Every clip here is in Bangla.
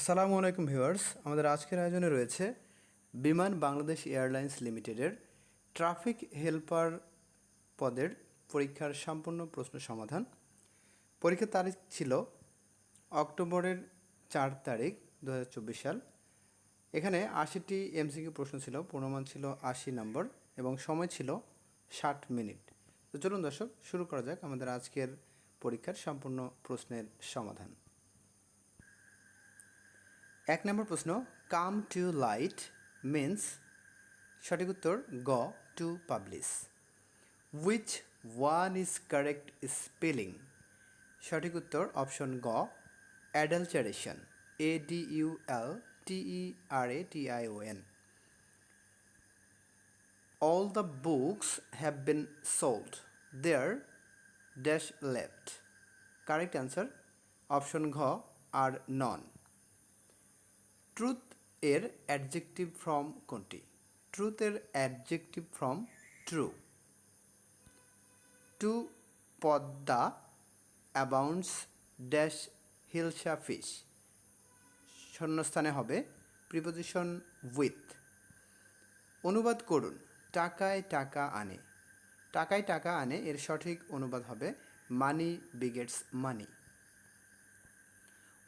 আসসালামু আলাইকুম ভিউয়ার্স, আমাদের আজকের আয়োজনে রয়েছে বিমান বাংলাদেশ এয়ারলাইন্স লিমিটেডের ট্রাফিক হেল্পার পদের পরীক্ষার সম্পূর্ণ প্রশ্ন সমাধান। পরীক্ষার তারিখ ছিল অক্টোবরের চার তারিখ দু হাজার চব্বিশ সাল। এখানে আশিটি এমসিকিউ প্রশ্ন ছিল, পূর্ণমান ছিল আশি নম্বর এবং সময় ছিল ষাট মিনিট। তো চলুন দর্শক, শুরু করা যাক আমাদের আজকের পরীক্ষার সম্পূর্ণ প্রশ্নের সমাধান। এক নম্বর প্রশ্ন, কাম টু লাইট মিন্স সঠিক উত্তর, গ, to publish which one is correct spelling সঠিক উত্তর, অপশন গ adulteration A D U L T E R A T I O N. All the books have been sold. There, dash left correct answer option ঘ, আর নন ট্রুথ এর অ্যাডজেক্টিভ ফ্রম কোনটি? ট্রুথ এর adjective form true to Padma abounds dash hilsa fish শূন্যস্থানে হবে প্রিপোজিশন উইথ অনুবাদ করুন, টাকায় টাকা আনে। টাকায় টাকা আনে, এর সঠিক অনুবাদ হবে money begets money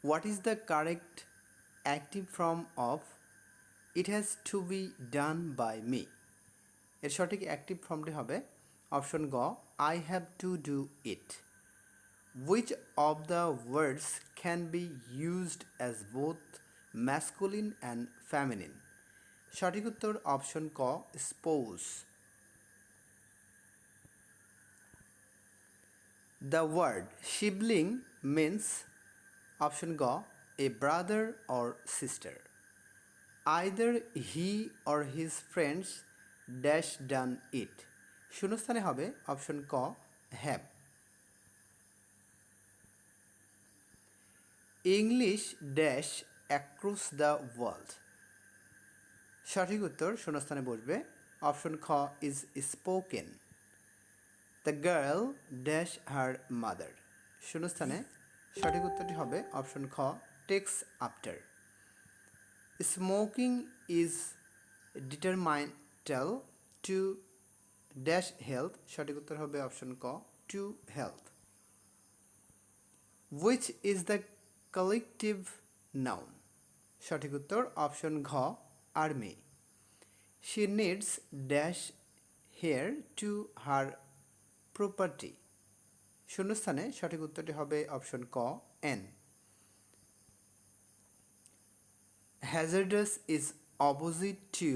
what is the correct active form of it has to be done by me এর সঠিক অ্যাক্টিভ ফর্মটি হবে অপশন গ I have to do it which of the words can be used as both masculine and feminine? সঠিক উত্তর অপশন ক spouse the word sibling means option গ a brother or sister either he or his friends dash done it শূন্যস্থানে হবে অপশন ক have English dash across the world সঠিক উত্তর শূন্যস্থানে বসবে। অপশন খ is spoken the girl dash her mother শূন্যস্থানে সঠিক উত্তরটি হবে অপশন খ takes after smoking is detrimental to dash health সঠিক উত্তর হবে অপশন ক to health which is the collective noun সঠিক উত্তর অপশন ঘ army she needs dash heir to her property শূন্যস্থানে সঠিক উত্তরটি হবে অপশন ক an hazardous is opposite to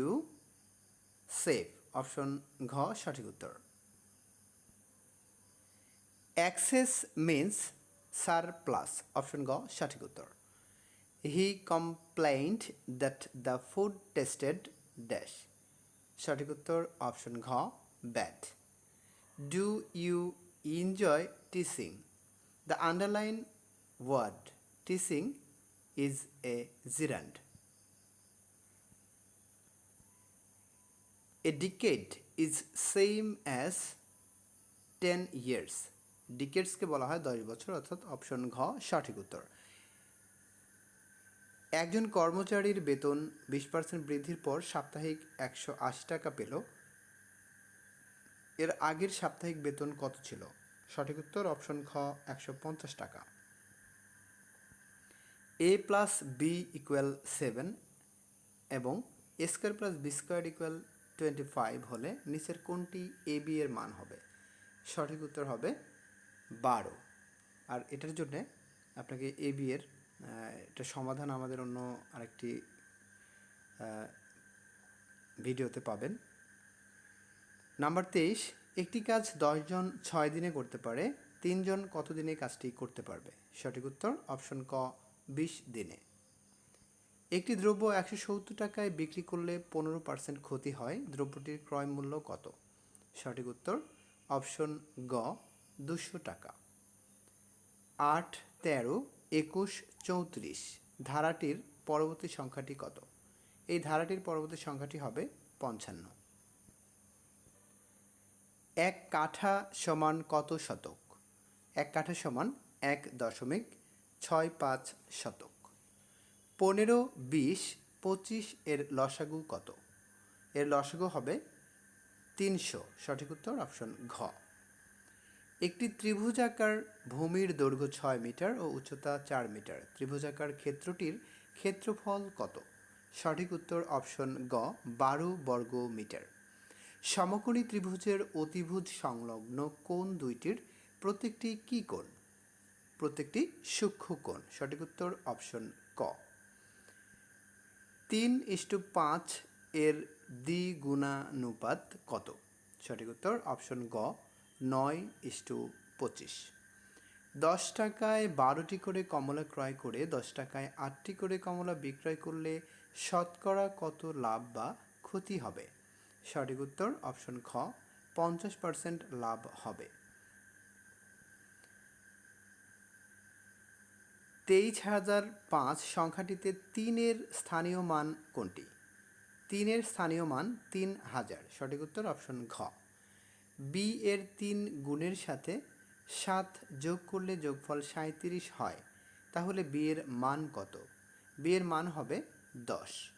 safe option ঘ সঠিক উত্তর। Excess means surplus option গ সঠিক উত্তর। He complained that the food tasted dash সঠিক উত্তর। অপশন ঘ bad do you enjoy teaching the underline word teaching is a gerund a decade is same as ten years ডিকেটসকে বলা হয় দশ বছর, অর্থাৎ অপশন ঘ, সঠিক উত্তর। একজন কর্মচারীর বেতন বিশ পার্সেন্ট বৃদ্ধির পর সাপ্তাহিক একশো আশি টাকা পেল। এর আগের সাপ্তাহিক বেতন কত ছিল? সঠিক উত্তর অপশন খ একশো পঞ্চাশ টাকা। A plus B equal seven এবং A square plus B square equal twenty five হলে নিচের কোনটি এ বি এর মান হবে? সঠিক উত্তর হবে বারো। আর এটার জন্যে আপনাকে এ বি এর এটা সমাধান আমাদের অন্য আরেকটি ভিডিওতে পাবেন। নাম্বার তেইশ, একটি কাজ দশজন ছয় দিনে করতে পারে তিনজন কত দিনে কাজটি করতে পারবে? সঠিক উত্তর অপশন ক, বিশ দিনে। একটি দ্রব্য একশো সত্তর টাকায় বিক্রি করলে পনেরো পার্সেন্ট ক্ষতি হয়। দ্রব্যটির ক্রয় মূল্য কত? সঠিক উত্তর, অপশন গ, দুশো টাকা। আট, তেরো, একুশ, চৌত্রিশ। ধারাটির পরবর্তী সংখ্যাটি কত? এই ধারাটির পরবর্তী সংখ্যাটি হবে পঞ্চান্ন। এক কাঠা সমান কত শতক? এক কাঠা সমান এক দশমিক ছয় পাঁচ শতক। পনেরো, বিশ, পঁচিশ এর লসাগু কত? এর লসাগু হবে তিনশো। সঠিক উত্তর অপশন ঘ। একটি ত্রিভুজাকার ভূমির দৈর্ঘ্য ছয় মিটার ও উচ্চতা চার মিটার। ত্রিভুজাকার ক্ষেত্রটির ক্ষেত্রফল কত? সঠিক উত্তর অপশন গ, বারো বর্গ মিটার। সমকোণী ত্রিভুজের অতিভুজ সংলগ্ন কোণ দুইটির প্রত্যেকটি কি কোণ? প্রত্যেকটি সূক্ষ্ম কোণ। সঠিক উত্তর অপশন ক। তিন ইস্টু পাঁচ এর দ্বিগুণানুপাত কত? সঠিক উত্তর অপশন গ, নয় ইস্টু পঁচিশ। দশ টাকায় বারোটি করে কমলা ক্রয় করে, দশ টাকায় আটটি করে কমলা বিক্রয় করলে শতকরা কত লাভ বা ক্ষতি হবে? সঠিক উত্তর অপশন খ, পঞ্চাশ পার্সেন্ট লাভ হবে। তেইশ হাজার পাঁচ সংখ্যাটিতে তিনের স্থানীয় মান কোনটি? তিনের স্থানীয় মান তিন হাজার। সঠিক উত্তর অপশন ঘ। বি এর তিন গুণের সাথে সাত যোগ করলে যোগফল সাঁত্রিশ হয়। তাহলে বি এর মান কত? বি এর মান হবে দশ।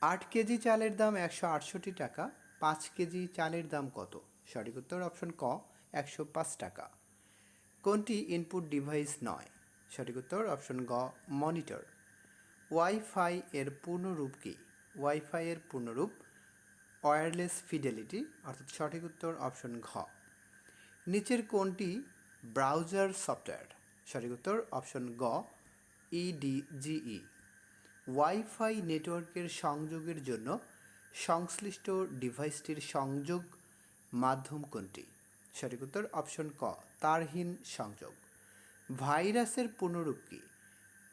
আট কেজি চালের দাম একশো আটষট্টি টাকা, পাঁচ কেজি চালের দাম কত? সঠিক উত্তর অপশন ক, একশো পাঁচ টাকা। কোনটি ইনপুট ডিভাইস নয়? সঠিক উত্তর অপশন গ মনিটর ওয়াইফাই এর পূর্ণরূপ কি? ওয়াইফাই এর পূর্ণরূপ ওয়্যারলেস ফিডেলিটি অর্থাৎ সঠিক উত্তর অপশন ঘ। নিচের কোনটি ব্রাউজার সফটওয়্যার সঠিক উত্তর অপশন গ ইডিজিই ওয়াইফাই নেটওয়ার্কের সংযোগের জন্য সংশ্লিষ্ট ডিভাইসটির সংযোগ মাধ্যম কোনটি? সঠিক উত্তর অপশন ক। তারহীন সংযোগ। ভাইরাসের পূর্ণরূপ কি?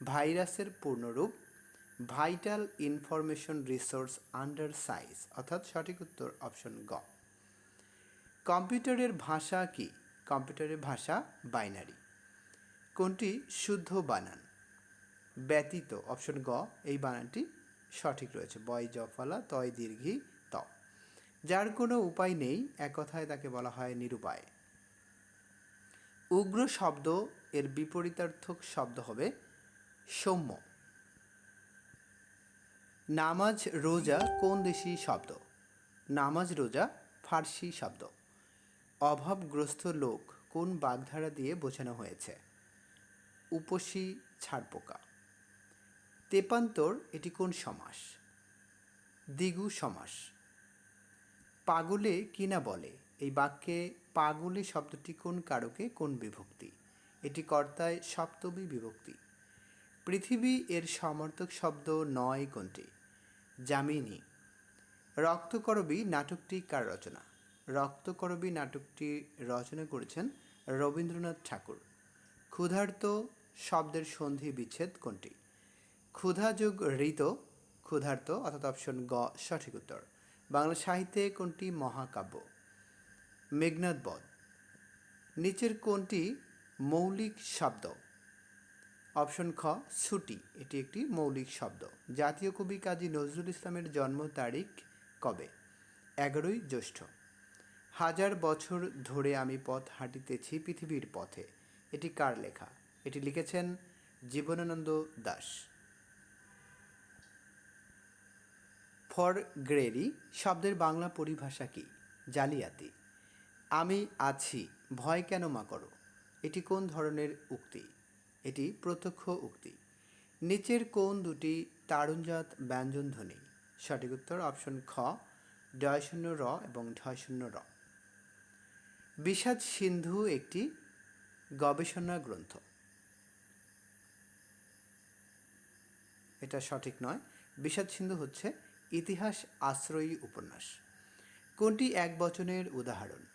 ভাইরাসের পূর্ণরূপ, vital information resource under siege, অর্থাৎ সঠিক উত্তর অপশন গ। কম্পিউটারের ভাষা কি? কম্পিউটারের ভাষা বাইনারি। কোনটি শুদ্ধ বানান? ব্যতীত, অপশন গ, এই বানানটি সঠিক রয়েছে। বয় জফলা তয়, দীর্ঘি, ত। যার কোনো উপায় নেই এক কথায় তাকে বলা হয় নিরুপায়। উগ্র শব্দ এর বিপরীতার্থক শব্দ হবে সৌম্য। নামাজ, রোজা কোন দেশি শব্দ? নামাজ, রোজা ফার্সি শব্দ। অভাবগ্রস্ত লোক কোন বাগধারা দিয়ে বোঝানো হয়েছে? উপসী, ছাড়পোকা। তেপান্তর, এটি কোন সমাস? দ্বিগু সমাস। পাগলে কিনা বলে? এই বাক্যে পাগলে শব্দটি কোন কারকে, কোন বিভক্তি? এটি কর্তায় সপ্তমী বিভক্তি। পৃথিবী এর সমর্থক শব্দ নয় কোনটি? জামিনী রক্তকরবী নাটকটি কার রচনা? রক্তকরবী নাটকটি রচনা করেছেন রবীন্দ্রনাথ ঠাকুর। ক্ষুধার্ত শব্দের সন্ধি বিচ্ছেদ কোনটি? ক্ষুধা যোগ ঋত, ক্ষুধার্ত অর্থাৎ অপশন গ, সঠিক উত্তর। বাংলা সাহিত্যে কোনটি মহাকাব্য? মেঘনাদ বধ। নিচের কোনটি মৌলিক শব্দ। অপশন খ, ছুটি। এটি একটি মৌলিক শব্দ। জাতীয় কবি কাজী নজরুল ইসলামের জন্ম তারিখ কবে? এগারোই জ্যৈষ্ঠ। হাজার বছর ধরে আমি পথ হাঁটিতেছি পৃথিবীর পথে। এটি কার লেখা? এটি লিখেছেন জীবনানন্দ দাস। ফর গ্রেরি, শব্দের বাংলা পরিভাষা কি? জালিয়াতি। আমি আছি, ভয় কেন মা করো এটি কোন ধরনের উক্তি? এটি প্রত্যক্ষ উক্তি। নিচের কোন দুটি তারুণজাত ব্যঞ্জন ধ্বনি সঠিক উত্তর অপশন খ ডয় শূন্য র এবং ঢয় শূন্য র। বিষাদ সিন্ধু একটি গবেষণা গ্রন্থ। এটা সঠিক নয়। বিষাদ সিন্ধু হচ্ছে ইতিহাস আশ্রয়ী উপন্যাস। কোনটি এক বচনের উদাহরণ?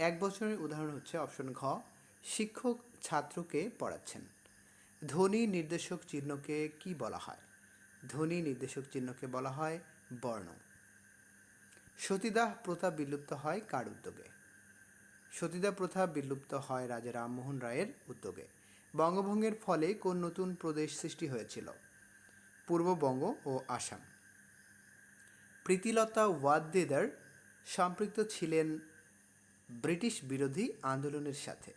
এক বছরের উদাহরণ হচ্ছে অপশন ঘ, শিক্ষক ছাত্রকে পড়াচ্ছেন। ধ্বনি নির্দেশক চিহ্নকে কি বলা হয়? ধ্বনি নির্দেশক চিহ্নকে বলা হয় বর্ণ। সতীদাহ প্রথা বিলুপ্ত হয় কার উদ্যোগে? সতীদাহ প্রথা বিলুপ্ত হয় রাজা রামমোহন রায়ের উদ্যোগে। বঙ্গভঙ্গের ফলে কোন নতুন প্রদেশ সৃষ্টি হয়েছিল? পূর্ববঙ্গ ও আসাম। প্রীতিলতা ওয়াদ্দেদার সম্পৃক্ত ছিলেন ব্রিটিশ বিরোধী আন্দোলনের সাথে।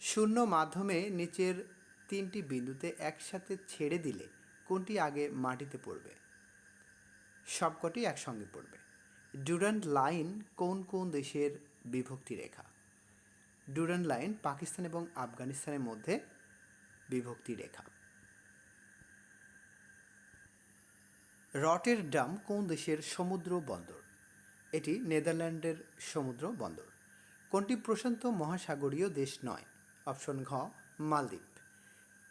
শূন্য মাধ্যমে নিচের তিনটি বিন্দুতে একসাথে ছেড়ে দিলে কোনটি আগে মাটিতে পড়বে? সবকটি একসঙ্গে পড়বে। ডুরান্ট লাইন কোন কোন দেশের বিভক্তি রেখা? ডুরান্ট লাইন পাকিস্তান এবং আফগানিস্তানের মধ্যে বিভক্তি রেখা। রটেরডাম কোন দেশের সমুদ্র বন্দর? এটি নেদারল্যান্ডের সমুদ্র বন্দর। কোনটি প্রশান্ত মহাসাগরীয় দেশ নয়? অপশন ঘ, মালদ্বীপ।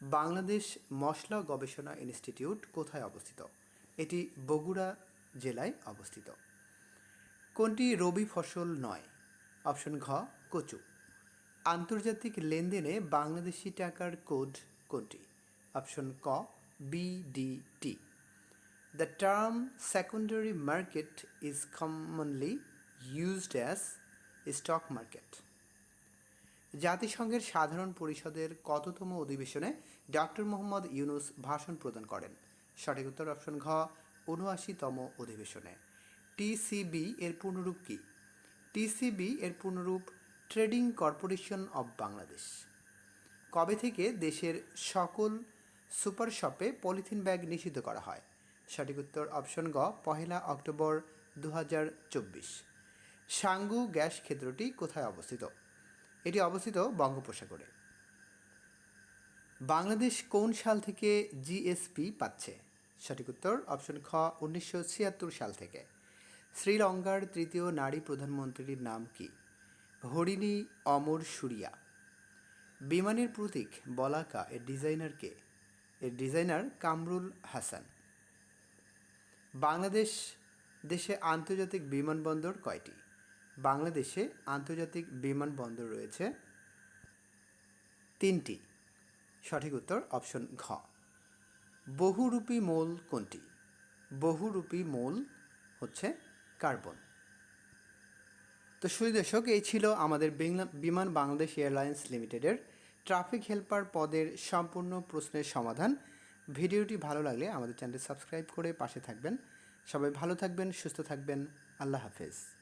বাংলাদেশ মশলা গবেষণা ইনস্টিটিউট কোথায় অবস্থিত? এটি বগুড়া জেলায় অবস্থিত। কোনটি রবি ফসল নয়? অপশন ঘ, কচু। আন্তর্জাতিক লেনদেনে বাংলাদেশি টাকার কোড কোনটি? অপশন ক BDT The term secondary market is commonly used as stock market. জাতিসংঘের সাধারণ পরিষদের কততম অধিবেশনে ডক্টর মোহাম্মদ ইউনুস ভাষণ প্রদান করেন। সঠিক উত্তর অপশন ঘ, উনআশিতম অধিবেশনে। টিসিবি এর পূর্ণরূপ কি? টিসিবি এর পূর্ণরূপ ট্রেডিং কর্পোরেশন অব বাংলাদেশ। কবে থেকে দেশের সকল সুপার শপে পলিথিন ব্যাগ নিষিদ্ধ করা হয়? সঠিক উত্তর অপশন গ, পহেলা অক্টোবর দু হাজার চব্বিশ। সাঙ্গু গ্যাস ক্ষেত্রটি কোথায় অবস্থিত? এটি অবস্থিত বঙ্গোপসাগরে। বাংলাদেশ কোন সাল থেকে জিএসপি পাচ্ছে? সঠিক উত্তর অপশন খ, উনিশশো ছিয়াত্তর সাল থেকে। শ্রীলঙ্কার তৃতীয় নারী প্রধানমন্ত্রীর নাম কি? হরিণী অমর সুরিয়া। বিমানের প্রতীক বলাকা, এর ডিজাইনার কে? এর ডিজাইনার কামরুল হাসান। বাংলাদেশ দেশে আন্তর্জাতিক বিমানবন্দর কয়টি? বাংলাদেশে আন্তর্জাতিক বিমানবন্দর রয়েছে তিনটি। সঠিক উত্তর অপশন ঘ। বহুরূপী মৌল কোনটি? বহুরূপী মৌল হচ্ছে কার্বন। তো সুই দর্শক, এই ছিল আমাদের বিমান বাংলাদেশ এয়ারলাইন্স লিমিটেডের ট্রাফিক হেল্পার পদের সম্পূর্ণ প্রশ্নের সমাধান। ভিডিওটি ভালো লাগলে আমাদের চ্যানেলটি সাবস্ক্রাইব করে পাশে থাকবেন। সবাই ভালো থাকবেন, সুস্থ থাকবেন। আল্লাহ হাফেজ।